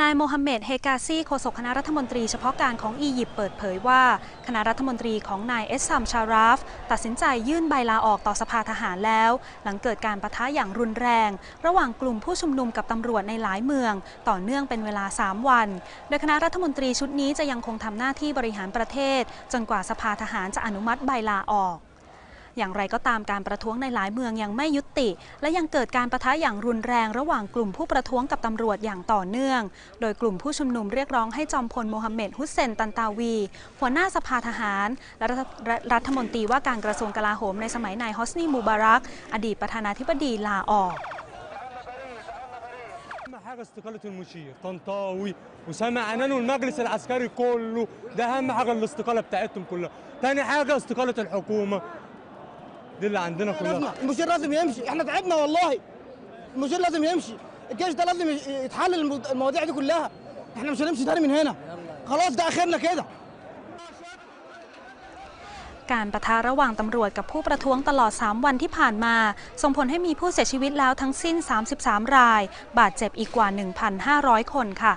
นายโมฮัมเหม็ด เฮกาซีโฆษกคณะรัฐมนตรีเฉพาะการของอียิปต์เปิดเผยว่า คณะรัฐมนตรีของนายเอสซัมชาราฟ ตัดสินใจยื่นใบลาออกต่อสภาทหารแล้ว หลังเกิดการประทะอย่างรุนแรง ระหว่างกลุ่มผู้ชุมนุมกับตำรวจในหลายเมือง ต่อเนื่องเป็นเวลา 3 วัน โดยคณะรัฐมนตรีชุดนี้จะยังคงทำหน้าที่บริหารประเทศ จนกว่าสภาทหารจะอนุมัติใบลาออก อย่างไรก็ตามการประท้วงในหลายเมืองยังไม่ยุติ และยังเกิดการประทะอย่างรุนแรงระหว่างกลุ่มผู้ประท้วงกับตำรวจอย่างต่อเนื่อง โดยกลุ่มผู้ชุมนุมเรียกร้องให้จอมพลโมฮัมเหม็ดฮุสเซนตันตาวี หัวหน้าสภาทหาร และรัฐรัฐรัฐมนตรีว่าการกระทรวงกลาโหมในสมัยนายฮอสนีมูบารัก อดีตประธานาธิบดีลาออก اهم حاجه استقاله المشير طنطاوي وسامع عنان والمجلس العسكري كله ده اهم حاجه الاستقاله بتاعتهم كلها تاني حاجه استقاله الحكومه دي اللي عندنا كلها لازمة. المشير لازم يمشي احنا تعبنا والله المشير لازم يمشي الجيش ده لازم يتحل المو- المواضيع دي كلها احنا مش هنمشي تاني من هنا خلاص ده اخرنا كده การประทะระหว่างตำรวจกับผู้ประท้วงตลอด 3 วันที่ผ่านมา ส่งผลให้มีผู้เสียชีวิตแล้วทั้งสิ้น 33 ราย บาดเจ็บอีกกว่า 1,500 คนค่ะ